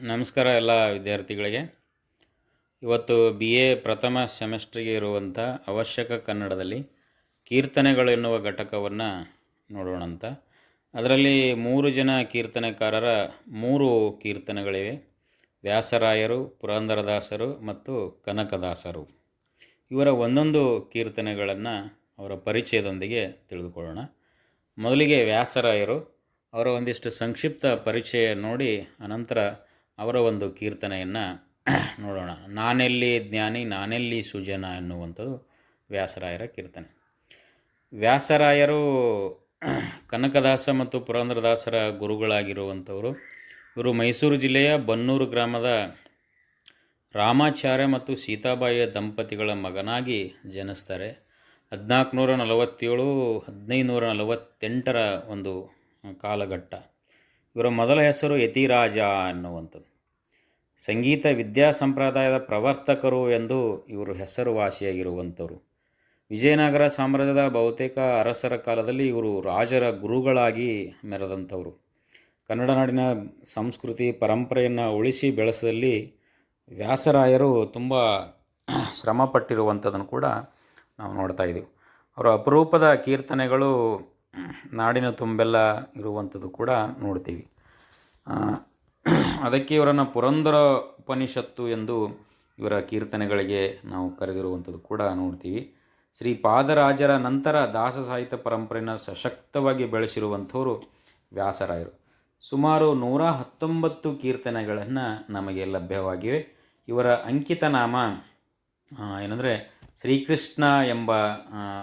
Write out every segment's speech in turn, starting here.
ನಮಸ್ಕಾರ ಎಲ್ಲ ವಿದ್ಯಾರ್ಥಿಗಳಿಗೆ. ಇವತ್ತು ಬಿ ಎ ಪ್ರಥಮ ಸೆಮೆಸ್ಟ್ರಿಗೆ ಇರುವಂಥ ಅವಶ್ಯಕ ಕನ್ನಡದಲ್ಲಿ ಕೀರ್ತನೆಗಳು ಎನ್ನುವ ಘಟಕವನ್ನು ನೋಡೋಣ ಅಂತ ಅದರಲ್ಲಿ ಮೂರು ಜನ ಕೀರ್ತನೆಕಾರರ ಮೂರು ಕೀರ್ತನೆಗಳಿವೆ. ವ್ಯಾಸರಾಯರು, ಪುರಂದರದಾಸರು ಮತ್ತು ಕನಕದಾಸರು. ಇವರ ಒಂದೊಂದು ಕೀರ್ತನೆಗಳನ್ನು ಅವರ ಪರಿಚಯದೊಂದಿಗೆ ತಿಳಿದುಕೊಳ್ಳೋಣ. ಮೊದಲಿಗೆ ವ್ಯಾಸರಾಯರು ಅವರ ಒಂದಿಷ್ಟು ಸಂಕ್ಷಿಪ್ತ ಪರಿಚಯ ನೋಡಿ, ಅನಂತರ ಅವರ ಒಂದು ಕೀರ್ತನೆಯನ್ನು ನೋಡೋಣ. ನಾನೆಲ್ಲಿ ಜ್ಞಾನಿ, ನಾನೆಲ್ಲಿ ಸುಜನ ಎನ್ನುವಂಥದ್ದು ವ್ಯಾಸರಾಯರ ಕೀರ್ತನೆ. ವ್ಯಾಸರಾಯರು ಕನಕದಾಸ ಮತ್ತು ಪುರಂದ್ರದಾಸರ ಗುರುಗಳಾಗಿರುವಂಥವರು. ಇವರು ಮೈಸೂರು ಜಿಲ್ಲೆಯ ಬನ್ನೂರು ಗ್ರಾಮದ ರಾಮಾಚಾರ್ಯ ಮತ್ತು ಸೀತಾಬಾಯಿಯ ದಂಪತಿಗಳ ಮಗನಾಗಿ ಜನಿಸ್ತಾರೆ. ಹದಿನಾಲ್ಕುನೂರ ನಲವತ್ತೇಳು ಹದಿನೈದು ನೂರ ನಲವತ್ತೆಂಟರ ಒಂದು ಕಾಲಘಟ್ಟ. ಇವರ ಮೊದಲ ಹೆಸರು ಯತಿರಾಜ ಅನ್ನುವಂಥದ್ದು ಸಂಗೀತ ವಿದ್ಯಾ ಸಂಪ್ರದಾಯದ ಪ್ರವರ್ತಕರು ಎಂದು ಇವರು ಹೆಸರುವಾಸಿಯಾಗಿರುವಂಥವರು. ವಿಜಯನಗರ ಸಾಮ್ರಾಜ್ಯದ ಬಹುತೇಕ ಅರಸರ ಕಾಲದಲ್ಲಿ ಇವರು ರಾಜರ ಗುರುಗಳಾಗಿ ಮೆರೆದಂಥವರು. ಕನ್ನಡ ನಾಡಿನ ಸಂಸ್ಕೃತಿ ಪರಂಪರೆಯನ್ನು ಉಳಿಸಿ ಬೆಳೆಸದಲ್ಲಿ ವ್ಯಾಸರಾಯರು ತುಂಬ ಶ್ರಮಪಟ್ಟಿರುವಂಥದ್ದನ್ನು ಕೂಡ ನಾವು ನೋಡ್ತಾ ಇದ್ದೀವಿ. ಅವರ ಅಪರೂಪದ ಕೀರ್ತನೆಗಳು ನಾಡಿನ ತುಂಬೆಲ್ಲ ಇರುವಂಥದ್ದು ಕೂಡ ನೋಡ್ತೀವಿ. ಅದಕ್ಕೆ ಇವರನ್ನು ಪುರಂದರ ಉಪನಿಷತ್ತು ಎಂದು ಇವರ ಕೀರ್ತನೆಗಳಿಗೆ ನಾವು ಕರೆದಿರುವಂಥದ್ದು ಕೂಡ ನೋಡ್ತೀವಿ. ಶ್ರೀ ಪಾದರಾಜರ ನಂತರ ದಾಸ ಸಾಹಿತ್ಯ ಪರಂಪರೆಯನ್ನು ಸಶಕ್ತವಾಗಿ ಬೆಳೆಸಿರುವಂಥವರು ವ್ಯಾಸರಾಯರು. ಸುಮಾರು ನೂರ ಹತ್ತೊಂಬತ್ತು ಕೀರ್ತನೆಗಳನ್ನು ನಮಗೆ ಲಭ್ಯವಾಗಿವೆ. ಇವರ ಅಂಕಿತ ನಾಮ ಏನಂದರೆ ಶ್ರೀಕೃಷ್ಣ ಎಂಬ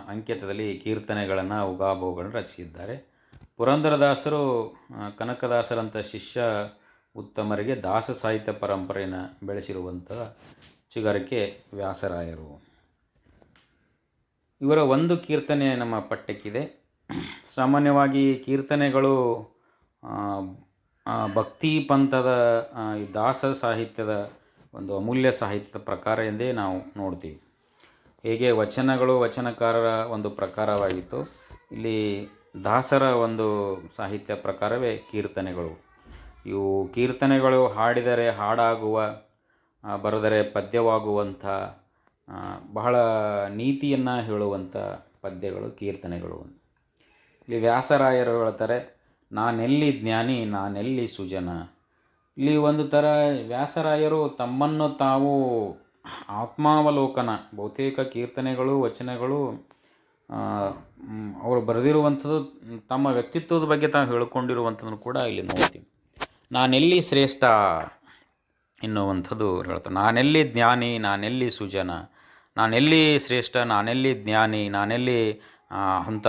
ಅಂಕಿತದಲ್ಲಿ ಕೀರ್ತನೆಗಳನ್ನು ಉಗಾಭೋಗಳನ್ನು ರಚಿಸಿದ್ದಾರೆ. ಪುರಂದರದಾಸರು ಕನಕದಾಸರಂಥ ಶಿಷ್ಯ ಉತ್ತಮರಿಗೆ ದಾಸ ಸಾಹಿತ್ಯ ಪರಂಪರೆಯನ್ನು ಬೆಳೆಸಿರುವಂಥ ಚಿಗರಿಕೆ ವ್ಯಾಸರಾಯರು. ಇವರ ಒಂದು ಕೀರ್ತನೆ ನಮ್ಮ ಪಠ್ಯಕ್ಕಿದೆ ಸಾಮಾನ್ಯವಾಗಿ ಕೀರ್ತನೆಗಳು ಭಕ್ತಿ ಪಂಥದ ದಾಸ ಸಾಹಿತ್ಯದ ಒಂದು ಅಮೂಲ್ಯ ಸಾಹಿತ್ಯದ ಪ್ರಕಾರ ಎಂದೇ ನಾವು ನೋಡ್ತೀವಿ. ಹೇಗೆ ವಚನಗಳು ವಚನಕಾರರ ಒಂದು ಪ್ರಕಾರವಾಗಿತ್ತು. ಇಲ್ಲಿ ದಾಸರ ಒಂದು ಸಾಹಿತ್ಯ ಪ್ರಕಾರವೇ ಕೀರ್ತನೆಗಳು. ಇವು ಕೀರ್ತನೆಗಳು ಹಾಡಿದರೆ ಹಾಡಾಗುವ ಬರೆದರೆ ಪದ್ಯವಾಗುವಂಥ ಬಹಳ ನೀತಿಯನ್ನು ಹೇಳುವಂಥ ಪದ್ಯಗಳು, ಕೀರ್ತನೆಗಳು. ಇಲ್ಲಿ ವ್ಯಾಸರಾಯರು ಹೇಳ್ತಾರೆ, ನಾನೆಲ್ಲಿ ಜ್ಞಾನಿ, ನಾನೆಲ್ಲಿ ಸುಜನ. ಇಲ್ಲಿ ಒಂದು ಥರ ವ್ಯಾಸರಾಯರು ತಮ್ಮನ್ನು ತಾವು ಆತ್ಮಾವಲೋಕನ, ಬಹುತೇಕ ಕೀರ್ತನೆಗಳು, ವಚನಗಳು ಅವರು ಬರೆದಿರುವಂಥದ್ದು ತಮ್ಮ ವ್ಯಕ್ತಿತ್ವದ ಬಗ್ಗೆ ತಾವು ಹೇಳಿಕೊಂಡಿರುವಂಥದ್ದನ್ನು ಕೂಡ ಇಲ್ಲಿ ನೋಡ್ತೀವಿ ನಾನೆಲ್ಲಿ ಶ್ರೇಷ್ಠ ಎನ್ನುವಂಥದ್ದು ಹೇಳ್ತಾರೆ ನಾನೆಲ್ಲಿ ಜ್ಞಾನಿ, ನಾನೆಲ್ಲಿ ಸುಜನ, ನಾನೆಲ್ಲಿ ಶ್ರೇಷ್ಠ, ನಾನೆಲ್ಲಿ ಜ್ಞಾನಿ, ನಾನೆಲ್ಲಿ ಅಂಥ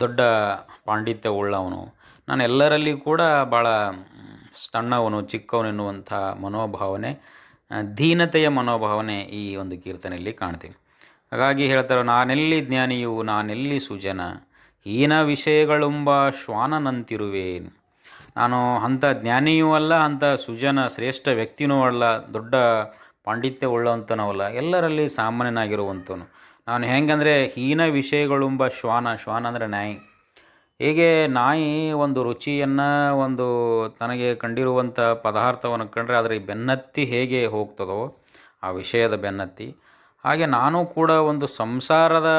ದೊಡ್ಡ ಪಾಂಡಿತ್ಯ ಉಳ್ಳವನು ನಾನು ಎಲ್ಲರಲ್ಲಿ ಕೂಡ ಭಾಳ ಸಣ್ಣವನು ಚಿಕ್ಕವನು ಎನ್ನುವಂಥ ಮನೋಭಾವನೆ ದೀನತೆಯ ಮನೋಭಾವನೆ ಈ ಒಂದು ಕೀರ್ತನೆಯಲ್ಲಿ ಕಾಣ್ತೀವಿ. ಹಾಗಾಗಿ ಹೇಳ್ತಾರೆ, ನಾನೆಲ್ಲಿ ಜ್ಞಾನಿಯು, ನಾನೆಲ್ಲಿ ಸುಜನ, ಹೀನ ವಿಷಯಗಳೆಂಬ ಶ್ವಾನನಂತಿರುವೆ ನಾನು ಅಂಥ ಜ್ಞಾನಿಯೂ ಅಲ್ಲ, ಅಂಥ ಸುಜನ ಶ್ರೇಷ್ಠ ವ್ಯಕ್ತಿನೂ ಅಲ್ಲ, ದೊಡ್ಡ ಪಾಂಡಿತ್ಯ ಅಲ್ಲ ಎಲ್ಲರಲ್ಲಿ ಸಾಮಾನ್ಯನಾಗಿರುವಂಥವನು. ನಾನು ಹೆಂಗಂದರೆ ಹೀನ ವಿಷಯಗಳೆಂಬ ಶ್ವಾನ ಶ್ವಾನ ಅಂದರೆ ನಾಯಿ. ಹೇಗೆ ನಾಯಿ ಒಂದು ರುಚಿಯನ್ನು ಒಂದು ತನಗೆ ಕಂಡಿರುವಂಥ ಪದಾರ್ಥವನ್ನು ಕಂಡರೆ ಅದರ ಬೆನ್ನತ್ತಿ ಹೇಗೆ ಹೋಗ್ತದೋ ಆ ವಿಷಯದ ಬೆನ್ನತ್ತಿ. ಹಾಗೆ ನಾನು ಕೂಡ ಒಂದು ಸಂಸಾರದ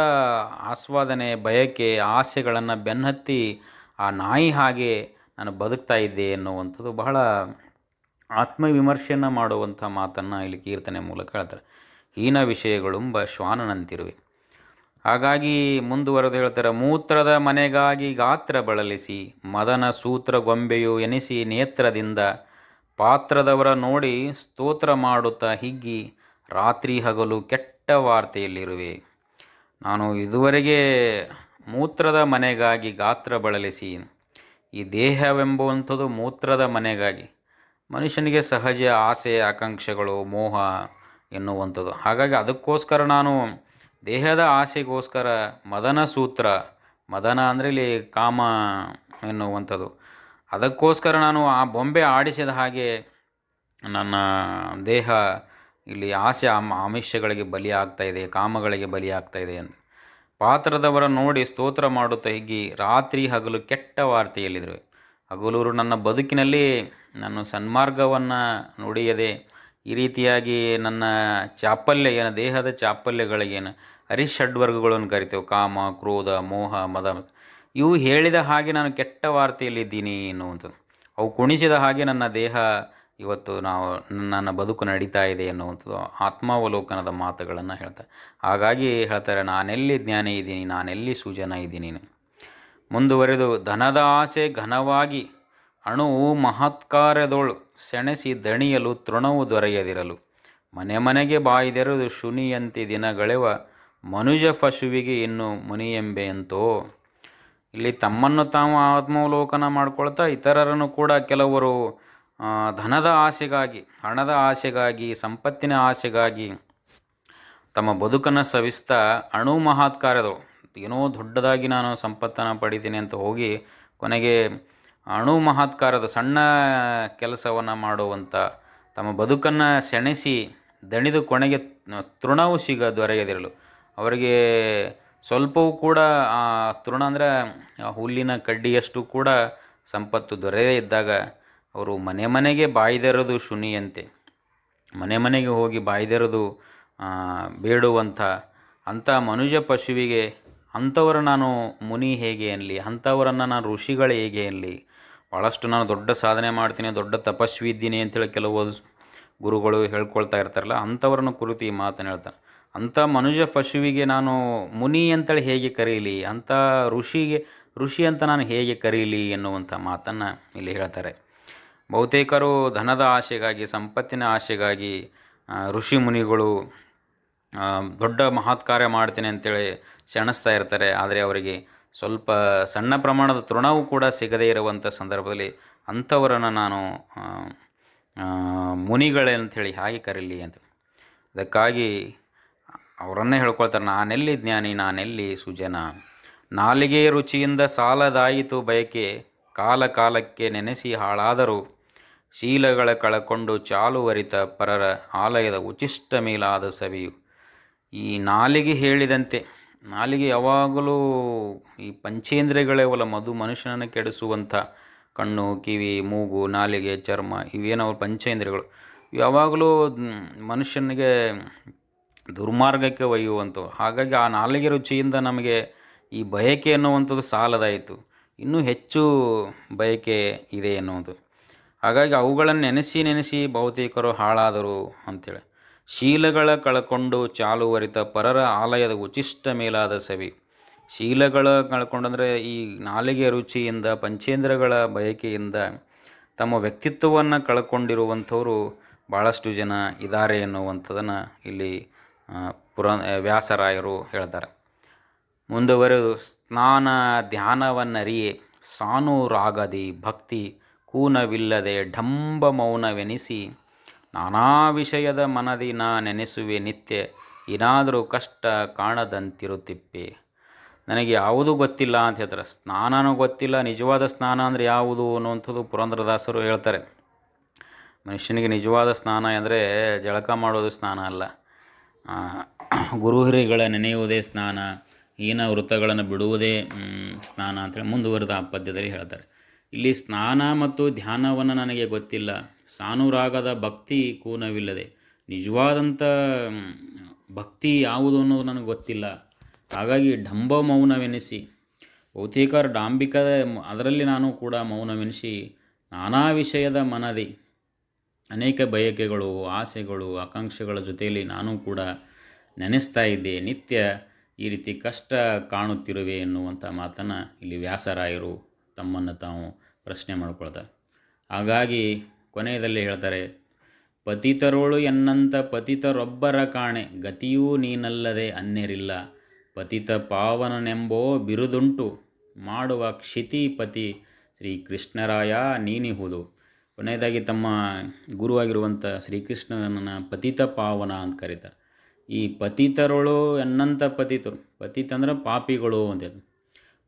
ಆಸ್ವಾದನೆ, ಬಯಕೆ, ಆಸೆಗಳನ್ನು ಬೆನ್ನತ್ತಿ ಆ ನಾಯಿ ಹಾಗೆ ನಾನು ಬದುಕ್ತಾ ಇದ್ದೆ ಎನ್ನುವಂಥದ್ದು ಬಹಳ ಆತ್ಮವಿಮರ್ಶೆಯನ್ನು ಮಾಡುವಂಥ ಮಾತನ್ನು ಇಲ್ಲಿ ಕೀರ್ತನೆ ಮೂಲಕ ಹೇಳ್ತಾರೆ. ಹೀನ ವಿಷಯಗಳೆಂಬ ಶ್ವಾನನಂತಿರುವೆ. ಹಾಗಾಗಿ ಮುಂದುವರೆದು ಹೇಳ್ತಾರೆ, ಮೂತ್ರದ ಮನೆಗಾಗಿ ಗಾತ್ರ ಬಳಲಿಸಿ, ಮದನ ಸೂತ್ರ ಗೊಂಬೆಯು ಎನಿಸಿ ನೇತ್ರದಿಂದ ಪಾತ್ರದವರ ನೋಡಿ ಸ್ತೋತ್ರ ಮಾಡುತ್ತಾ ಹಿಗ್ಗಿ, ರಾತ್ರಿ ಹಗಲು ಕೆಟ್ಟ ವಾರ್ತೆಯಲ್ಲಿರುವೆ. ನಾನು ಇದುವರೆಗೆ ಮೂತ್ರದ ಮನೆಗಾಗಿ ಗಾತ್ರ ಬಳಲಿಸಿ, ಈ ದೇಹವೆಂಬುವಂಥದ್ದು ಮೂತ್ರದ ಮನೆಗಾಗಿ. ಮನುಷ್ಯನಿಗೆ ಸಹಜ ಆಸೆ, ಆಕಾಂಕ್ಷೆಗಳು, ಮೋಹ ಎನ್ನುವಂಥದ್ದು. ಹಾಗಾಗಿ ಅದಕ್ಕೋಸ್ಕರ ನಾನು ದೇಹದ ಆಸೆಗೋಸ್ಕರ ಮದನ ಸೂತ್ರ, ಮದನ ಅಂದರೆ ಇಲ್ಲಿ ಕಾಮ ಎನ್ನುವಂಥದ್ದು. ಅದಕ್ಕೋಸ್ಕರ ನಾನು ಆ ಬೊಂಬೆ ಆಡಿಸಿದ ಹಾಗೆ ನನ್ನ ದೇಹ ಇಲ್ಲಿ ಆಸೆ ಆಮ, ಆಮಿಷಗಳಿಗೆ ಬಲಿ ಆಗ್ತಾ ಇದೆ, ಕಾಮಗಳಿಗೆ ಬಲಿ ಆಗ್ತಾ ಇದೆ ಅಂತ. ಪಾತ್ರದವರ ನೋಡಿ ಸ್ತೋತ್ರ ಮಾಡುತ್ತಾ ಹಿಗ್ಗಿ ರಾತ್ರಿ ಹಗಲು ಕೆಟ್ಟ ವಾರ್ತೆಯಲ್ಲಿದ್ದರು ಹಗಲೂರು ನನ್ನ ಬದುಕಿನಲ್ಲಿ ನಾನು ಸನ್ಮಾರ್ಗವನ್ನು ನುಡಿಯದೆ ಈ ರೀತಿಯಾಗಿ ನನ್ನ ಚಾಪಲ್ಯ ಏನು, ದೇಹದ ಚಾಪಲ್ಯಗಳಿಗೇನು ಹರಿಷಡ್ವರ್ಗಗಳನ್ನು ಕರಿತೇವೆ. ಕಾಮ, ಕ್ರೋಧ, ಮೋಹ, ಮದ. ಇವು ಹೇಳಿದ ಹಾಗೆ ನಾನು ಕೆಟ್ಟ ವಾರ್ತೆಯಲ್ಲಿದ್ದೀನಿ ಎನ್ನುವಂಥದ್ದು. ಅವು ಕುಣಿಸಿದ ಹಾಗೆ ನನ್ನ ದೇಹ ಇವತ್ತು ನಾವು ನನ್ನ ಬದುಕು ನಡೀತಾ ಇದೆ ಎನ್ನುವಂಥದ್ದು ಆತ್ಮಾವಲೋಕನದ ಮಾತುಗಳನ್ನು ಹೇಳ್ತಾರೆ. ಹಾಗಾಗಿ ಹೇಳ್ತಾರೆ, ನಾನೆಲ್ಲಿ ಜ್ಞಾನಿ ಇದ್ದೀನಿ, ನಾನೆಲ್ಲಿ ಸುಜನ ಇದ್ದೀನಿ ಮುಂದುವರೆದು, ಧನದ ಆಸೆ ಘನವಾಗಿ ಅಣುವು ಮಹತ್ಕಾರದೊಳು ಸೆಣಸಿ ದಣಿಯಲು ತೃಣವು ದೊರೆಯದಿರಲು. ಮನೆ ಮನೆಗೆ ಬಾಯ್ದೆರೆದು ಶುನಿಯಂತೆ ದಿನಗಳೆವ ಮನುಜ ಪಶುವಿಗೆ ಇನ್ನು ಮುನಿಯೆಂಬೆಯಂತೋ? ಇಲ್ಲಿ ತಮ್ಮನ್ನು ತಾವು ಆತ್ಮಾವಲೋಕನ ಮಾಡ್ಕೊಳ್ತಾ ಇತರರನ್ನು ಕೂಡ ಕೆಲವರು ಧನದ ಆಸೆಗಾಗಿ, ಹಣದ ಆಸೆಗಾಗಿ, ಸಂಪತ್ತಿನ ಆಸೆಗಾಗಿ ತಮ್ಮ ಬದುಕನ್ನು ಸವಿಸ್ತಾ ಅಣು ಮಹಾತ್ಕಾರದವು ಏನೋ ದೊಡ್ಡದಾಗಿ ನಾನು ಸಂಪತ್ತನ್ನು ಪಡಿತೀನಿ ಅಂತ ಹೋಗಿ ಕೊನೆಗೆ ಅಣು ಮಹಾತ್ಕಾರದ ಸಣ್ಣ ಕೆಲಸವನ್ನು ಮಾಡುವಂಥ ತಮ್ಮ ಬದುಕನ್ನು ಸೆಣಸಿ ದಣಿದು ಕೊನೆಗೆ ತೃಣವು ಸಿಗ ದೊರೆಯದಿರಲು. ಅವರಿಗೆ ಸ್ವಲ್ಪವೂ ಕೂಡ ತೃಣ ಅಂದರೆ ಹುಲ್ಲಿನ ಕಡ್ಡಿಯಷ್ಟು ಕೂಡ ಸಂಪತ್ತು ದೊರೆಯದೇ ಇದ್ದಾಗ ಅವರು ಮನೆ ಮನೆಗೆ ಬಾಯ್ದೆರೆದು ಶುನಿಯಂತೆ, ಮನೆ ಮನೆಗೆ ಹೋಗಿ ಬಾಯ್ದೆರೆದು ಬೇಡುವಂಥ ಅಂಥ ಮನುಜ ಪಶುವಿಗೆ, ಅಂಥವರ ನಾನು ಮುನಿ ಹೇಗೆ ಅನ್ನಲಿ, ಅಂಥವರನ್ನು ನಾನು ಋಷಿಗಳು ಹೇಗೆ ಅನ್ನಲಿ ಭಾಳಷ್ಟು ನಾನು ದೊಡ್ಡ ಸಾಧನೆ ಮಾಡ್ತೀನಿ, ದೊಡ್ಡ ತಪಸ್ವಿ ಇದ್ದೀನಿ ಅಂತೇಳಿ ಕೆಲವು ಗುರುಗಳು ಹೇಳ್ಕೊಳ್ತಾ ಇರ್ತಾರಲ್ಲ, ಅಂಥವ್ರನ್ನ ಕುರಿತು ಈ ಮಾತನ್ನು ಹೇಳ್ತಾರೆ. ಅಂಥ ಮನುಜ ಪಶುವಿಗೆ ನಾನು ಮುನಿ ಅಂತೇಳಿ ಹೇಗೆ ಕರೀಲಿ, ಅಂಥ ಋಷಿಗೆ, ಋಷಿ ಅಂತ ನಾನು ಹೇಗೆ ಕರೀಲಿ ಎನ್ನುವಂಥ ಮಾತನ್ನು ಇಲ್ಲಿ ಹೇಳ್ತಾರೆ. ಬಹುತೇಕರು ಧನದ ಆಸೆಗಾಗಿ, ಸಂಪತ್ತಿನ ಆಸೆಗಾಗಿ ಋಷಿ ಮುನಿಗಳು ದೊಡ್ಡ ಮಹತ್ ಕಾರ್ಯ ಮಾಡ್ತೀನಿ ಅಂತೇಳಿ ಸೆಣಸ್ತಾ ಇರ್ತಾರೆ. ಆದರೆ ಅವರಿಗೆ ಸ್ವಲ್ಪ ಸಣ್ಣ ಪ್ರಮಾಣದ ತೃಣವು ಕೂಡ ಸಿಗದೇ ಇರುವಂಥ ಸಂದರ್ಭದಲ್ಲಿ ಅಂಥವರನ್ನು ನಾನು ಮುನಿಗಳೇ ಅಂಥೇಳಿ ಹಾಗೆ ಕರೀಲಿ ಅಂತ. ಅದಕ್ಕಾಗಿ ಅವರನ್ನೇ ಹೇಳ್ಕೊಳ್ತಾರೆ, ನಾನೆಲ್ಲಿ ಜ್ಞಾನಿ, ನಾನೆಲ್ಲಿ ಸುಜನ? ನಾಲಿಗೆ ರುಚಿಯಿಂದ ಸಾಲದಾಯಿತು ಬಯಕೆ, ಕಾಲ ಕಾಲಕ್ಕೆ ನೆನೆಸಿ ಹಾಳಾದರೂ. ಶೀಲಗಳ ಕಳಕೊಂಡು ಚಾಲುವರಿತ ಪರರ ಆಲಯದ ಉಚಿಷ್ಟ ಮೇಲಾದ ಸವಿಯು. ಈ ನಾಲಿಗೆ ಹೇಳಿದಂತೆ, ನಾಲಿಗೆ ಯಾವಾಗಲೂ ಈ ಪಂಚೇಂದ್ರಿಯಗಳೇವಲ್ಲ ಮಧು ಮನುಷ್ಯನನ್ನು ಕೆಡಿಸುವಂಥ ಕಣ್ಣು, ಕಿವಿ, ಮೂಗು, ನಾಲಿಗೆ, ಚರ್ಮ, ಇವೇನೋ ಪಂಚೇಂದ್ರಿಯಗಳು. ಯಾವಾಗಲೂ ಮನುಷ್ಯನಿಗೆ ದುರ್ಮಾರ್ಗಕ್ಕೆ ಒಯ್ಯುವಂಥವು. ಹಾಗಾಗಿ ಆ ನಾಲಿಗೆ ರುಚಿಯಿಂದ ನಮಗೆ ಈ ಬಯಕೆ ಅನ್ನುವಂಥದ್ದು ಸಾಲದಾಯಿತು. ಇನ್ನೂ ಹೆಚ್ಚು ಬಯಕೆ ಇದೆ ಎನ್ನುವುದು. ಹಾಗಾಗಿ ಅವುಗಳನ್ನು ನೆನೆಸಿ ನೆನೆಸಿ ಬಹುತೇಕರು ಹಾಳಾದರು ಅಂಥೇಳಿ ಶೀಲಗಳ ಕಳ್ಕೊಂಡು ಚಾಲುವರಿತ ಪರರ ಆಲಯದ ಉಚಿಷ್ಟ ಮೇಲಾದ ಸವಿ. ಶೀಲಗಳ ಕಳ್ಕೊಂಡಂದರೆ ಈ ನಾಲಿಗೆ ರುಚಿಯಿಂದ, ಪಂಚೇಂದ್ರಗಳ ಬಯಕೆಯಿಂದ ತಮ್ಮ ವ್ಯಕ್ತಿತ್ವವನ್ನು ಕಳ್ಕೊಂಡಿರುವಂಥವರು ಭಾಳಷ್ಟು ಜನ ಇದ್ದಾರೆ ಎನ್ನುವಂಥದ್ದನ್ನು ಇಲ್ಲಿ ಪುರ ವ್ಯಾಸರಾಯರು ಹೇಳ್ತಾರೆ. ಮುಂದುವರೆದು, ಸ್ನಾನ ಧ್ಯಾನವನ್ನರಿಯೇ ಸಾನುರಾಗದಿ ಭಕ್ತಿ ಕೂನವಿಲ್ಲದೆ ಢಂಬ ಮೌನವೆನಿಸಿ, ನಾನಾ ವಿಷಯದ ಮನದಿ ನಾ ನೆನೆಸುವೆ ನಿತ್ಯ, ಏನಾದರೂ ಕಷ್ಟ ಕಾಣದಂತಿರುತ್ತಿಪ್ಪೆ. ನನಗೆ ಯಾವುದೂ ಗೊತ್ತಿಲ್ಲ ಅಂತ ಹೇಳ್ತಾರೆ. ಸ್ನಾನನೂ ಗೊತ್ತಿಲ್ಲ, ನಿಜವಾದ ಸ್ನಾನ ಅಂದರೆ ಯಾವುದು ಅನ್ನುವಂಥದ್ದು ಪುರಂದ್ರದಾಸರು ಹೇಳ್ತಾರೆ. ಮನುಷ್ಯನಿಗೆ ನಿಜವಾದ ಸ್ನಾನ ಅಂದರೆ ಜಳಕ ಮಾಡೋದು ಸ್ನಾನ ಅಲ್ಲ. ಆ, ಗುರು ನೆನೆಯುವುದೇ ಸ್ನಾನ ಹೀನ ವೃತ್ತಗಳನ್ನು ಬಿಡುವುದೇ ಸ್ನಾನ ಅಂತೇಳಿ ಮುಂದುವರೆದ ಆ ಪದ್ಯದಲ್ಲಿ ಹೇಳ್ತಾರೆ. ಇಲ್ಲಿ ಸ್ನಾನ ಮತ್ತು ಧ್ಯಾನವನ್ನು ನನಗೆ ಗೊತ್ತಿಲ್ಲ. ಸಾನುರಾಗದ ಭಕ್ತಿ ಕೂನವಿಲ್ಲದೆ. ನಿಜವಾದಂಥ ಭಕ್ತಿ ಯಾವುದು ಅನ್ನೋದು ನನಗೆ ಗೊತ್ತಿಲ್ಲ. ಹಾಗಾಗಿ ಡಂಬ ಮೌನವೆನಿಸಿ. ಬಹುತೇಕ ಡಾಂಬಿಕದ ಅದರಲ್ಲಿ ನಾನು ಕೂಡ ಮೌನವೆನಿಸಿ ನಾನಾ ವಿಷಯದ ಮನದಿ. ಅನೇಕ ಬಯಕೆಗಳು, ಆಸೆಗಳು, ಆಕಾಂಕ್ಷೆಗಳ ಜೊತೆಯಲ್ಲಿ ನಾನು ಕೂಡ ನೆನೆಸ್ತಾ ಇದ್ದೆ. ನಿತ್ಯ ಈ ರೀತಿ ಕಷ್ಟ ಕಾಣುತ್ತಿರುವೆ ಎನ್ನುವಂಥ ಮಾತನ್ನು ಇಲ್ಲಿ ವ್ಯಾಸರಾಯರು ತಮ್ಮನ್ನು ತಾವು ಪ್ರಶ್ನೆ ಮಾಡ್ಕೊಳ್ತಾರೆ. ಹಾಗಾಗಿ ಕೊನೆಯದಲ್ಲಿ ಹೇಳ್ತಾರೆ, ಪತಿತರೋಳು ಎನ್ನಂಥ ಪತಿತರೊಬ್ಬರ ಕಾಣೆ, ಗತಿಯೂ ನೀನಲ್ಲದೆ ಅನ್ಯರಿಲ್ಲ. ಪತಿತ ಪಾವನನೆಂಬೋ ಬಿರುದುಂಟು, ಮಾಡುವ ಕ್ಷಿತಿಪತಿ ಶ್ರೀ ಕೃಷ್ಣರಾಯ ನೀನಿಹುದು. ಕೊನೆಯದಾಗಿ ತಮ್ಮ ಗುರುವಾಗಿರುವಂಥ ಶ್ರೀಕೃಷ್ಣನನ್ನು ಪತಿತ ಪಾವನ ಅಂತ ಕರೀತಾರೆ. ಈ ಪತಿತರುಳು ಎನ್ನಂಥ ಪತಿತರು, ಪತಿತ ಅಂದ್ರೆ ಪಾಪಿಗಳು ಅಂತ.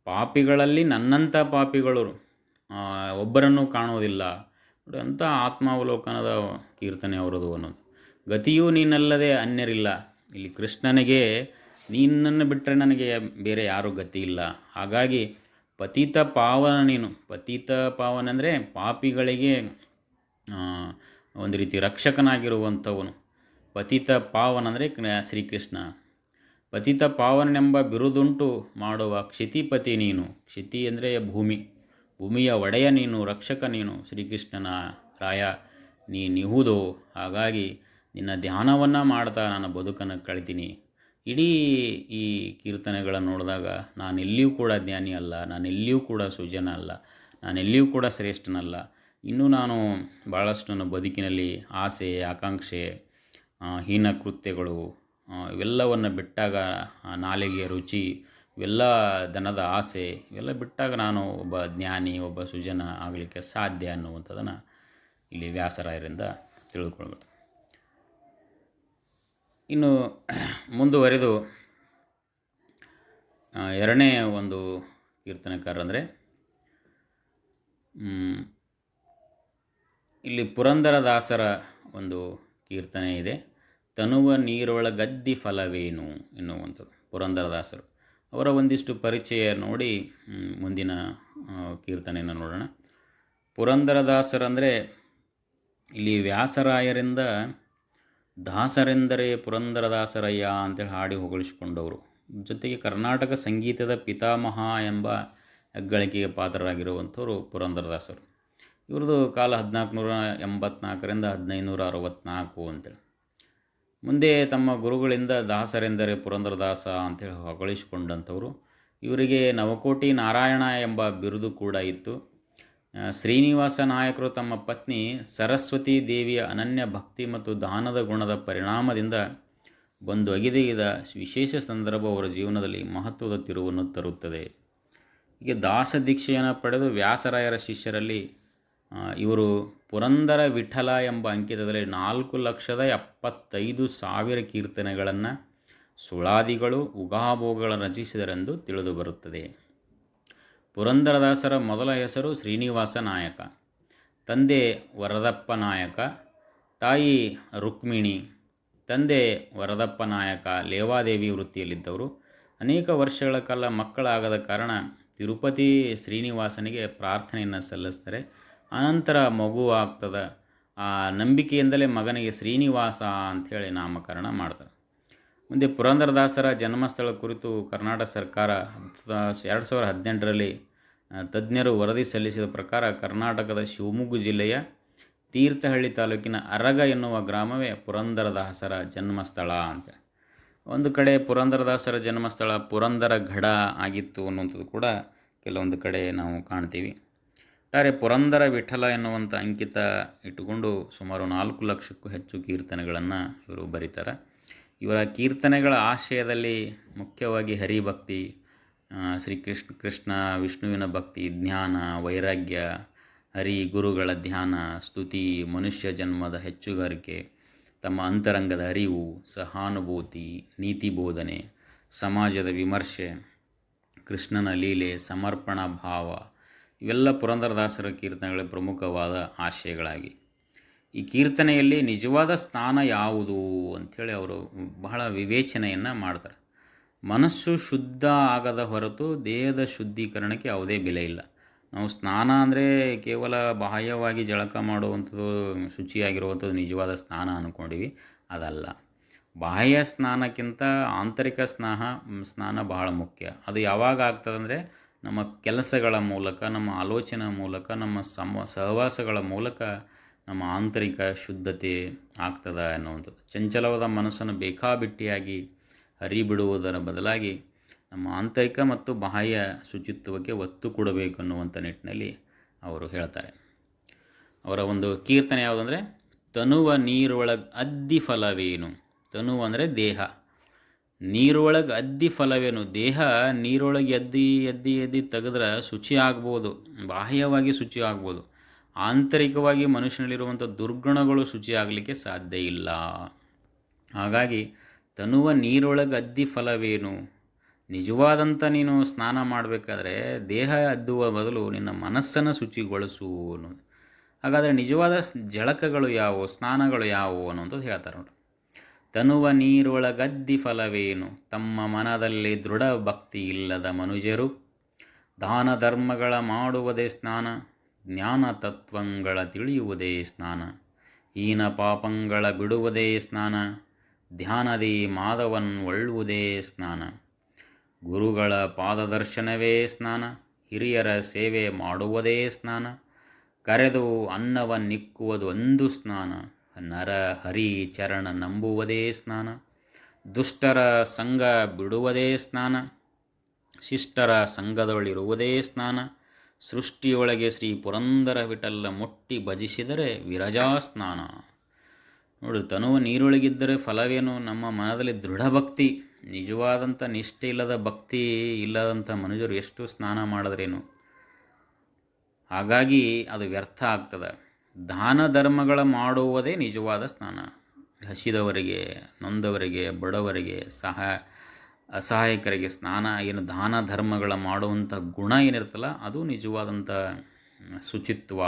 ಪಾಪಿಗಳಲ್ಲಿ ನನ್ನಂಥ ಪಾಪಿಗಳು ಒಬ್ಬರನ್ನು ಕಾಣುವುದಿಲ್ಲ. ನೋಡಿ, ಅಂಥ ಆತ್ಮಾವಲೋಕನದ ಕೀರ್ತನೆ ಅವರದು ಅನ್ನೋದು. ಗತಿಯೂ ನೀನಲ್ಲದೆ ಅನ್ಯರಿಲ್ಲ. ಇಲ್ಲಿ ಕೃಷ್ಣನಿಗೆ ನಿನ್ನನ್ನು ಬಿಟ್ಟರೆ ನನಗೆ ಬೇರೆ ಯಾರೂ ಗತಿ ಇಲ್ಲ. ಹಾಗಾಗಿ ಪತಿತ ಪಾವನ ನೀನು. ಪತಿತ ಪಾವನ ಅಂದರೆ ಪಾಪಿಗಳಿಗೆ ಒಂದು ರೀತಿ ರಕ್ಷಕನಾಗಿರುವಂಥವನು. ಪತಿತ ಪಾವನ ಅಂದರೆ ಶ್ರೀಕೃಷ್ಣ. ಪತಿತ ಪಾವನನೆಂಬ ಬಿರುದುಂಟು ಮಾಡುವ ಕ್ಷಿತಿಪತಿ ನೀನು. ಕ್ಷಿತಿ ಅಂದರೆ ಭೂಮಿ. ಭೂಮಿಯ ಒಡೆಯ ನೀನು, ರಕ್ಷಕ ನೀನು, ಶ್ರೀಕೃಷ್ಣನ ರಾಯ. ನೀ ನಿಹುದು. ಹಾಗಾಗಿ ನಿನ್ನ ಧ್ಯಾನವನ್ನು ಮಾಡ್ತಾ ನಾನು ಬದುಕನ್ನು ಕಳಿತೀನಿ. ಇಡೀ ಈ ಕೀರ್ತನೆಗಳನ್ನು ನೋಡಿದಾಗ ನಾನು ಎಲ್ಲಿಯೂ ಕೂಡ ಜ್ಞಾನಿ ಅಲ್ಲ ನಾನು ಎಲ್ಲಿಯೂ ಕೂಡ ಸುಜನ ಅಲ್ಲ ನಾನು ಎಲ್ಲಿಯೂ ಕೂಡ ಶ್ರೇಷ್ಠನಲ್ಲ. ಇನ್ನೂ ನಾನು ಭಾಳಷ್ಟು ಬದುಕಿನಲ್ಲಿ ಆಸೆ, ಆಕಾಂಕ್ಷೆ ಹೀನ ಕೃತ್ಯಗಳು ಇವೆಲ್ಲವನ್ನು ಬಿಟ್ಟಾಗ ನಾಲಿಗೆಯ ರುಚಿ, ಇವೆಲ್ಲ ದನದ ಆಸೆ, ಇವೆಲ್ಲ ಬಿಟ್ಟಾಗ ನಾನು ಒಬ್ಬ ಜ್ಞಾನಿ, ಒಬ್ಬ ಸುಜನ ಆಗಲಿಕ್ಕೆ ಸಾಧ್ಯ ಅನ್ನುವಂಥದ್ದನ್ನು ಇಲ್ಲಿ ವ್ಯಾಸರಾಯರಿಂದ ತಿಳಿದುಕೊಳ್ಬೇಕು. ಇನ್ನು ಮುಂದುವರೆದು ಎರಡನೇ ಒಂದು ಕೀರ್ತನೆಕಾರ ಅಂದರೆ ಇಲ್ಲಿ ಪುರಂದರದಾಸರ ಒಂದು ಕೀರ್ತನೆ ಇದೆ. ತನುವ ನೀರೊಳ ಗದ್ದಿ ಫಲವೇನು ಎನ್ನುವಂಥದ್ದು, ಪುರಂದರದಾಸರು. ಅವರ ಒಂದಿಷ್ಟು ಪರಿಚಯ ನೋಡಿ ಮುಂದಿನ ಕೀರ್ತನೆಯನ್ನು ನೋಡೋಣ. ಪುರಂದರದಾಸರಂದರೆ, ಇಲ್ಲಿ ವ್ಯಾಸರಾಯರಿಂದ ದಾಸರೆಂದರೆ ಪುರಂದರದಾಸರಯ್ಯ ಅಂತೇಳಿ ಹಾಡಿ ಹೊಗಳಿಸಿಕೊಂಡವರು. ಜೊತೆಗೆ ಕರ್ನಾಟಕ ಸಂಗೀತದ ಪಿತಾಮಹ ಎಂಬ ಹೆಗ್ಗಳಿಕೆಗೆ ಪಾತ್ರರಾಗಿರುವಂಥವರು ಪುರಂದರದಾಸರು. ಇವ್ರದ್ದು ಕಾಲ ಹದಿನಾಲ್ಕು ನೂರ ಎಂಬತ್ನಾಲ್ಕರಿಂದ ಹದಿನೈದುನೂರ ಅರವತ್ತ್ನಾಲ್ಕು ಅಂತೇಳಿ. ಮುಂದೆ ತಮ್ಮ ಗುರುಗಳಿಂದ ದಾಸರೆಂದರೆ ಪುರಂದರದಾಸ ಅಂತೇಳಿ ಹೊಗಳಿಸಿಕೊಂಡಂಥವರು. ಇವರಿಗೆ ನವಕೋಟಿ ನಾರಾಯಣ ಎಂಬ ಬಿರುದು ಕೂಡ ಇತ್ತು. ಶ್ರೀನಿವಾಸ ನಾಯಕರು ತಮ್ಮ ಪತ್ನಿ ಸರಸ್ವತಿ ದೇವಿಯ ಅನನ್ಯ ಭಕ್ತಿ ಮತ್ತು ದಾನದ ಗುಣದ ಪರಿಣಾಮದಿಂದ ಬಂದು ಅಗಿದೆಗಿದ ವಿಶೇಷ ಸಂದರ್ಭ ಅವರ ಜೀವನದಲ್ಲಿ ಮಹತ್ವದ ತಿರುವನ್ನು ತರುತ್ತದೆ. ಹೀಗೆ ದಾಸ ದೀಕ್ಷೆಯನ್ನು ಪಡೆದು ವ್ಯಾಸರಾಯರ ಶಿಷ್ಯರಲ್ಲಿ ಇವರು ಪುರಂದರ ವಿಠಲ ಎಂಬ ಅಂಕಿತದಲ್ಲಿ ನಾಲ್ಕು ಲಕ್ಷದ ಎಪ್ಪತ್ತೈದು ಸಾವಿರ ಕೀರ್ತನೆಗಳನ್ನು ಸುಳಾದಿಗಳು, ಉಗಾಭೋಗಗಳನ್ನು ರಚಿಸಿದರೆಂದು ತಿಳಿದು ಬರುತ್ತದೆ. ಪುರಂದರದಾಸರ ಮೊದಲ ಹೆಸರು ಶ್ರೀನಿವಾಸ ನಾಯಕ, ತಂದೆ ವರದಪ್ಪ ನಾಯಕ, ತಾಯಿ ರುಕ್ಮಿಣಿ, ತಂದೆ ವರದಪ್ಪ ನಾಯಕ ಲೇವಾದೇವಿ ವೃತ್ತಿಯಲ್ಲಿದ್ದವರು. ಅನೇಕ ವರ್ಷಗಳ ಕಾಲ ಮಕ್ಕಳಾಗದ ಕಾರಣ ತಿರುಪತಿ ಶ್ರೀನಿವಾಸನಿಗೆ ಪ್ರಾರ್ಥನೆಯನ್ನು ಸಲ್ಲಿಸ್ತಾರೆ ಅನಂತರ ಮಗು ಆಗ್ತದ ಆ ನಂಬಿಕೆಯಿಂದಲೇ ಮಗನಿಗೆ ಶ್ರೀನಿವಾಸ ಅಂಥೇಳಿ ನಾಮಕರಣ ಮಾಡ್ತಾರೆ. ಮುಂದೆ ಪುರಂದರದಾಸರ ಜನ್ಮಸ್ಥಳ ಕುರಿತು ಕರ್ನಾಟಕ ಸರ್ಕಾರ ಎರಡು ಸಾವಿರದ ಹದಿನೆಂಟರಲ್ಲಿ ತಜ್ಞರು ವರದಿ ಸಲ್ಲಿಸಿದ ಪ್ರಕಾರ ಕರ್ನಾಟಕದ ಶಿವಮೊಗ್ಗ ಜಿಲ್ಲೆಯ ತೀರ್ಥಹಳ್ಳಿ ತಾಲೂಕಿನ ಅರಗ ಎನ್ನುವ ಗ್ರಾಮವೇ ಪುರಂದರದಾಸರ ಜನ್ಮಸ್ಥಳ ಅಂತ. ಒಂದು ಕಡೆ ಪುರಂದರದಾಸರ ಜನ್ಮಸ್ಥಳ ಪುರಂದರ ಘಡ ಆಗಿತ್ತು ಅನ್ನುವಂಥದ್ದು ಕೂಡ ಕೆಲವೊಂದು ಕಡೆ ನಾವು ಕಾಣ್ತೀವಿ. ಒಟ್ಟಾರೆ ಪುರಂದರ ವಿಠಲ ಎನ್ನುವಂಥ ಅಂಕಿತ ಇಟ್ಟುಕೊಂಡು ಸುಮಾರು ನಾಲ್ಕು ಲಕ್ಷಕ್ಕೂ ಹೆಚ್ಚು ಕೀರ್ತನೆಗಳನ್ನು ಇವರು ಬರೀತಾರೆ. ಇವರ ಕೀರ್ತನೆಗಳ ಆಶಯದಲ್ಲಿ ಮುಖ್ಯವಾಗಿ ಹರಿಭಕ್ತಿ ಶ್ರೀ ಕೃಷ್ಣ ಕೃಷ್ಣ ವಿಷ್ಣುವಿನ ಭಕ್ತಿ, ಜ್ಞಾನ, ವೈರಾಗ್ಯ, ಹರಿ ಗುರುಗಳ ಧ್ಯಾನ, ಸ್ತುತಿ, ಮನುಷ್ಯ ಜನ್ಮದ ಹೆಚ್ಚುಗಾರಿಕೆ, ತಮ್ಮ ಅಂತರಂಗದ ಅರಿವು, ಸಹಾನುಭೂತಿ, ನೀತಿ ಬೋಧನೆ, ಸಮಾಜದ ವಿಮರ್ಶೆ, ಕೃಷ್ಣನ ಲೀಲೆ, ಸಮರ್ಪಣಾ ಭಾವ, ಇವೆಲ್ಲ ಪುರಂದರದಾಸರ ಕೀರ್ತನೆಗಳ ಪ್ರಮುಖವಾದ ಆಶಯಗಳಾಗಿ. ಈ ಕೀರ್ತನೆಯಲ್ಲಿ ನಿಜವಾದ ಸ್ಥಾನ ಯಾವುದು ಅಂಥೇಳಿ ಅವರು ಬಹಳ ವಿವೇಚನೆಯನ್ನು ಮಾಡ್ತಾರೆ. ಮನಸ್ಸು ಶುದ್ಧ ಆಗದ ಹೊರತು ದೇಹದ ಶುದ್ಧೀಕರಣಕ್ಕೆ ಯಾವುದೇ ಬೆಲೆ ಇಲ್ಲ. ನಾವು ಸ್ನಾನ ಅಂದರೆ ಕೇವಲ ಬಾಹ್ಯವಾಗಿ ಜಳಕ ಮಾಡುವಂಥದ್ದು, ಶುಚಿಯಾಗಿರುವಂಥದ್ದು ನಿಜವಾದ ಸ್ನಾನ ಅಂದ್ಕೊಂಡಿವಿ ಅದಲ್ಲ. ಬಾಹ್ಯ ಸ್ನಾನಕ್ಕಿಂತ ಆಂತರಿಕ ಸ್ನಾನ ಸ್ನಾನ ಬಹಳ ಮುಖ್ಯ. ಅದು ಯಾವಾಗ ಆಗ್ತದಂದರೆ ನಮ್ಮ ಕೆಲಸಗಳ ಮೂಲಕ, ನಮ್ಮ ಆಲೋಚನೆ ಮೂಲಕ, ನಮ್ಮ ಸಮ, ಸಹವಾಸಗಳ ಮೂಲಕ ನಮ್ಮ ಆಂತರಿಕ ಶುದ್ಧತೆ ಆಗ್ತದೆ ಅನ್ನುವಂಥದ್ದು ಚಂಚಲವಾದ ಮನಸ್ಸನ್ನು ಬೇಕಾಬಿಟ್ಟಿಯಾಗಿ ಹರಿಬಿಡುವುದರ ಬದಲಾಗಿ ನಮ್ಮ ಆಂತರಿಕ ಮತ್ತು ಬಾಹ್ಯ ಶುಚಿತ್ವಕ್ಕೆ ಒತ್ತು ಕೊಡಬೇಕು ಅನ್ನುವಂಥ ನಿಟ್ಟಿನಲ್ಲಿ ಅವರು ಹೇಳ್ತಾರೆ. ಅವರ ಒಂದು ಕೀರ್ತನೆ ಯಾವುದಂದರೆ, ತನುವ ನೀರೊಳಗೆ ಅದ್ದಿ ಫಲವೇನು? ತನುವ ಅಂದರೆ ದೇಹ. ನೀರೊಳಗೆ ಅದ್ದಿ ಫಲವೇನು? ದೇಹ ನೀರೊಳಗೆ ಎದ್ದಿ ಎದ್ದಿ ಎದ್ದಿ ತೆಗೆದ್ರೆ ಶುಚಿ ಆಗ್ಬೋದು, ಬಾಹ್ಯವಾಗಿ ಶುಚಿ ಆಗ್ಬೋದು. ಆಂತರಿಕವಾಗಿ ಮನುಷ್ಯನಲ್ಲಿರುವಂಥ ದುರ್ಗುಣಗಳು ಶುಚಿ ಆಗಲಿಕ್ಕೆ ಸಾಧ್ಯ ಇಲ್ಲ. ಹಾಗಾಗಿ ತನುವ ನೀರೊಳಗೆ ಅದ್ದಿ ಫಲವೇನು? ನಿಜವಾದಂಥ ನೀನು ಸ್ನಾನ ಮಾಡಬೇಕಾದ್ರೆ ದೇಹ ಅದ್ದುವ ಬದಲು ನಿನ್ನ ಮನಸ್ಸನ್ನು ಶುಚಿಗೊಳಿಸು ಅನ್ನೋದು. ಹಾಗಾದರೆ ನಿಜವಾದ ಜಳಕಗಳು ಯಾವುವು, ಸ್ನಾನಗಳು ಯಾವುವು ಅನ್ನುವಂಥದ್ದು ಹೇಳ್ತಾರೆ ನೋಡಿ. ತನುವ ನೀರೊಳಗದ್ದಿ ಫಲವೇನು? ತಮ್ಮ ಮನದಲ್ಲಿ ದೃಢ ಭಕ್ತಿ ಇಲ್ಲದ ಮನುಜರು ದಾನ ಧರ್ಮಗಳ ಮಾಡುವುದೇ ಸ್ನಾನ. ಜ್ಞಾನ ತತ್ವಂಗಳ ತಿಳಿಯುವುದೇ ಸ್ನಾನ, ಹೀನ ಪಾಪಂಗಳ ಬಿಡುವುದೇ ಸ್ನಾನ, ಧ್ಯಾನದಿ ಮಾದವನ್ ಒಳ್ಳುವುದೇ ಸ್ನಾನ. ಗುರುಗಳ ಪಾದದರ್ಶನವೇ ಸ್ನಾನ, ಹಿರಿಯರ ಸೇವೆ ಮಾಡುವುದೇ ಸ್ನಾನ, ಕರೆದು ಅನ್ನವನ್ನಿಕ್ಕುವುದು ಒಂದು ಸ್ನಾನ, ನರ ಹರಿ ಚರಣ ನಂಬುವುದೇ ಸ್ನಾನ, ದುಷ್ಟರ ಸಂಘ ಬಿಡುವುದೇ ಸ್ನಾನ, ಶಿಷ್ಟರ ಸಂಘದೊಳಿರುವುದೇ ಸ್ನಾನ ಸೃಷ್ಟಿಯೊಳಗೆ ಶ್ರೀ ಪುರಂದರ ವಿಠಲ್ಲ ಮುಟ್ಟಿ ಭಜಿಸಿದರೆ ವಿರಜಾ ಸ್ನಾನ ನೋಡಿ, ತನುವ ನೀರೊಳಗಿದ್ದರೆ ಫಲವೇನು? ನಮ್ಮ ಮನದಲ್ಲಿ ದೃಢ ಭಕ್ತಿ ನಿಜವಾದಂಥ ನಿಷ್ಠೆ ಇಲ್ಲದ ಭಕ್ತಿ ಇಲ್ಲದಂಥ ಮನುಜರು ಎಷ್ಟು ಸ್ನಾನ ಮಾಡಿದ್ರೇನು? ಹಾಗಾಗಿ ಅದು ವ್ಯರ್ಥ ಆಗ್ತದೆ. ದಾನ ಧರ್ಮಗಳ ಮಾಡುವುದೇ ನಿಜವಾದ ಸ್ನಾನ. ಹಸಿದವರಿಗೆ ನೊಂದವರಿಗೆ, ಬಡವರಿಗೆ ಸಹಾಯ ಅಸಹಾಯಕರಿಗೆ ಸ್ನಾನ, ಏನು ದಾನ ಧರ್ಮಗಳ ಮಾಡುವಂಥ ಗುಣ ಏನಿರ್ತಲ್ಲ ಅದು ನಿಜವಾದಂಥ ಶುಚಿತ್ವ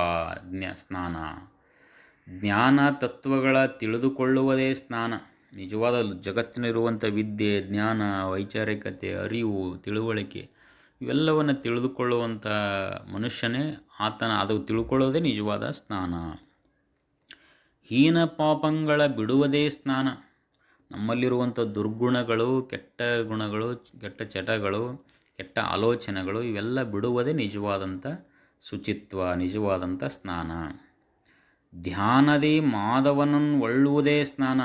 ಜ್ಞ ಸ್ನಾನ. ಜ್ಞಾನ ತತ್ವಗಳ ತಿಳಿದುಕೊಳ್ಳುವುದೇ ಸ್ನಾನ. ನಿಜವಾದ ಜಗತ್ತಿನಲ್ಲಿರುವಂಥ ವಿದ್ಯೆ, ಜ್ಞಾನ, ವೈಚಾರಿಕತೆ, ಅರಿವು, ತಿಳುವಳಿಕೆ, ಇವೆಲ್ಲವನ್ನು ತಿಳಿದುಕೊಳ್ಳುವಂಥ ಮನುಷ್ಯನೇ ಆತನ, ಅದು ತಿಳ್ಕೊಳ್ಳೋದೇ ನಿಜವಾದ ಸ್ನಾನ. ಹೀನ ಪಾಪಂಗಳ ಬಿಡುವುದೇ ಸ್ನಾನ. ನಮ್ಮಲ್ಲಿರುವಂಥ ದುರ್ಗುಣಗಳು, ಕೆಟ್ಟ ಗುಣಗಳು, ಕೆಟ್ಟ ಚಟಗಳು, ಕೆಟ್ಟ ಆಲೋಚನೆಗಳು ಇವೆಲ್ಲ ಬಿಡುವುದೇ ನಿಜವಾದಂಥ ಶುಚಿತ್ವ, ನಿಜವಾದಂಥ ಸ್ನಾನ. ಧ್ಯಾನದಿ ಮಾಧವನನ್ನು ಒಳ್ಳುವುದೇ ಸ್ನಾನ.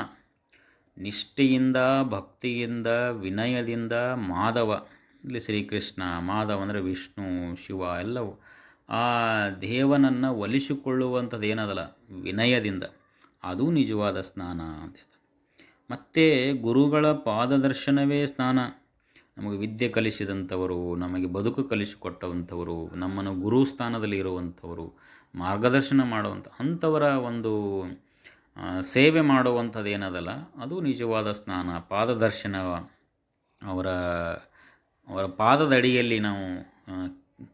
ನಿಷ್ಠೆಯಿಂದ, ಭಕ್ತಿಯಿಂದ, ವಿನಯದಿಂದ ಮಾಧವ ಇಲ್ಲಿ ಶ್ರೀಕೃಷ್ಣ ಮಾಧವ ಅಂದರೆ ವಿಷ್ಣು, ಶಿವ ಎಲ್ಲವೂ. ಆ ದೇವನನ್ನು ಒಲಿಸಿಕೊಳ್ಳುವಂಥದ್ದು ಏನದಲ್ಲ ವಿನಯದಿಂದ. ಅದು ನಿಜವಾದ ಸ್ನಾನ ಅಂತ ಮತ್ತು ಗುರುಗಳ ಪಾದದರ್ಶನವೇ ಸ್ನಾನ. ನಮಗೆ ವಿದ್ಯೆ ಕಲಿಸಿದಂಥವರು, ನಮಗೆ ಬದುಕು ಕಲಿಸಿಕೊಟ್ಟವಂಥವರು, ನಮ್ಮನ್ನು ಗುರು ಸ್ಥಾನದಲ್ಲಿ ಇರುವಂಥವರು, ಮಾರ್ಗದರ್ಶನ ಮಾಡುವಂಥ, ಅಂಥವರ ಒಂದು ಸೇವೆ ಮಾಡುವಂಥದ್ದು ಏನದಲ್ಲ, ಅದು ನಿಜವಾದ ಸ್ನಾನ, ಪಾದದರ್ಶನ. ಅವರ ಅವರ ಪಾದದಡಿಯಲ್ಲಿ ನಾವು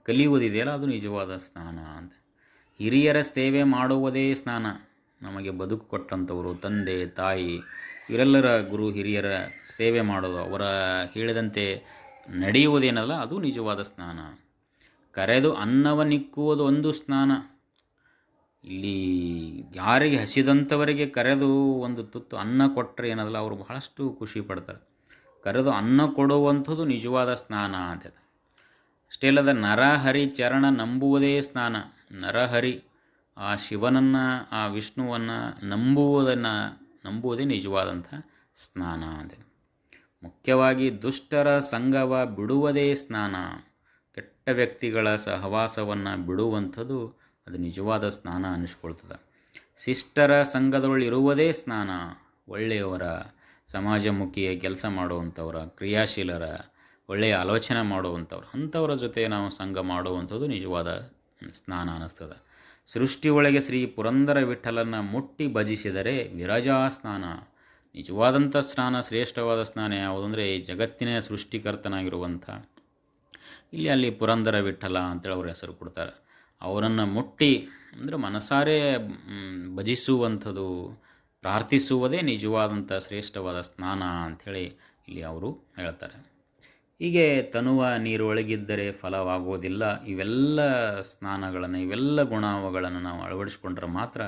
ಕಲಿಯುವುದಿದೆಯಲ್ಲ, ಅದು ನಿಜವಾದ ಸ್ನಾನ ಅಂತ. ಹಿರಿಯರ ಸೇವೆ ಮಾಡುವುದೇ ಸ್ನಾನ. ನಮಗೆ ಬದುಕು ಕೊಟ್ಟಂಥವರು, ತಂದೆ, ತಾಯಿ ಇವರೆಲ್ಲರ ಗುರು ಹಿರಿಯರ ಸೇವೆ ಮಾಡೋದು, ಅವರ ಹೇಳಿದಂತೆ ನಡೆಯುವುದೇನಲ್ಲ, ಅದು ನಿಜವಾದ ಸ್ನಾನ. ಕರೆದು ಅನ್ನವ ನಿಕ್ಕುವುದು ಒಂದು ಸ್ನಾನ. ಇಲ್ಲಿ ಯಾರಿಗೆ ಹಸಿದಂಥವರಿಗೆ ಕರೆದು ಒಂದು ತುತ್ತು ಅನ್ನ ಕೊಟ್ಟರೆ ಏನದಲ್ಲ, ಅವರು ಬಹಳಷ್ಟು ಖುಷಿ ಪಡ್ತಾರೆ. ಕರೆದು ಅನ್ನ ಕೊಡುವಂಥದ್ದು ನಿಜವಾದ ಸ್ನಾನ ಅಂತ. ಅಷ್ಟೇ ಅಲ್ಲದ ನರಹರಿ ಚರಣ ನಂಬುವುದೇ ಸ್ನಾನ. ನರಹರಿ ಆ ಶಿವನನ್ನು, ಆ ವಿಷ್ಣುವನ್ನು ನಂಬುವುದನ್ನು ನಂಬುವುದೇ ನಿಜವಾದಂಥ ಸ್ನಾನ ಅಂದರೆ ಮುಖ್ಯವಾಗಿ ದುಷ್ಟರ ಸಂಗವ ಬಿಡುವುದೇ ಸ್ನಾನ. ಕೆಟ್ಟ ವ್ಯಕ್ತಿಗಳ ಸಹವಾಸವನ್ನು ಬಿಡುವಂಥದ್ದು ಅದು ನಿಜವಾದ ಸ್ನಾನ ಅನ್ನಿಸ್ಕೊಳ್ತದೆ ಶಿಷ್ಟರ ಸಂಘದೊಳಿರುವುದೇ ಸ್ನಾನ. ಒಳ್ಳೆಯವರ, ಸಮಾಜಮುಖಿಯ ಕೆಲಸ ಮಾಡುವಂಥವರ, ಕ್ರಿಯಾಶೀಲರ, ಒಳ್ಳೆಯ ಆಲೋಚನೆ ಮಾಡುವಂಥವ್ರು, ಅಂಥವರ ಜೊತೆ ನಾವು ಸಂಘ ಮಾಡುವಂಥದ್ದು ನಿಜವಾದ ಸ್ನಾನ ಅನ್ನಿಸ್ತದೆ ಸೃಷ್ಟಿಯೊಳಗೆ ಶ್ರೀ ಪುರಂದರ ವಿಠಲನ ಮುಟ್ಟಿ ಭಜಿಸಿದರೆ ವಿರಜಾ ಸ್ನಾನ ನಿಜವಾದಂಥ ಸ್ನಾನ, ಶ್ರೇಷ್ಠವಾದ ಸ್ನಾನ ಯಾವುದಂದರೆ ಈ ಜಗತ್ತಿನ ಸೃಷ್ಟಿಕರ್ತನಾಗಿರುವಂಥ ಇಲ್ಲಿ ಅಲ್ಲಿ ಪುರಂದರ ವಿಠಲ ಅಂತೇಳಿ ಅವ್ರ ಹೆಸರು ಕೊಡ್ತಾರೆ. ಅವರನ್ನು ಮುಟ್ಟಿ ಅಂದರೆ ಮನಸಾರೆ ಭಜಿಸುವಂಥದ್ದು, ಪ್ರಾರ್ಥಿಸುವುದೇ ನಿಜವಾದಂಥ ಶ್ರೇಷ್ಠವಾದ ಸ್ನಾನ ಅಂಥೇಳಿ ಇಲ್ಲಿ ಅವರು ಹೇಳ್ತಾರೆ. ಹೀಗೆ ತನುವ ನೀರು ಒಳಗಿದ್ದರೆ ಫಲವಾಗುವುದಿಲ್ಲ. ಇವೆಲ್ಲ ಸ್ನಾನಗಳನ್ನು, ಇವೆಲ್ಲ ಗುಣಗಳನ್ನು ನಾವು ಅಳವಡಿಸ್ಕೊಂಡ್ರೆ ಮಾತ್ರ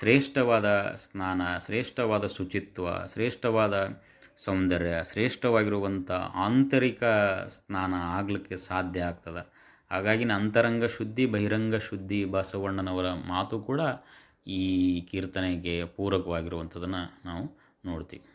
ಶ್ರೇಷ್ಠವಾದ ಸ್ನಾನ, ಶ್ರೇಷ್ಠವಾದ ಶುಚಿತ್ವ, ಶ್ರೇಷ್ಠವಾದ ಸೌಂದರ್ಯ, ಶ್ರೇಷ್ಠವಾಗಿರುವಂಥ ಆಂತರಿಕ ಸ್ನಾನ ಆಗಲಿಕ್ಕೆ ಸಾಧ್ಯ ಆಗ್ತದೆ. ಹಾಗಾಗಿನ ಅಂತರಂಗ ಶುದ್ಧಿ, ಬಹಿರಂಗ ಶುದ್ಧಿ ಬಸವಣ್ಣನವರ ಮಾತು ಕೂಡ ಈ ಕೀರ್ತನೆಗೆ ಪೂರಕವಾಗಿರುವಂಥದ್ದನ್ನು ನಾವು ನೋಡ್ತೀವಿ.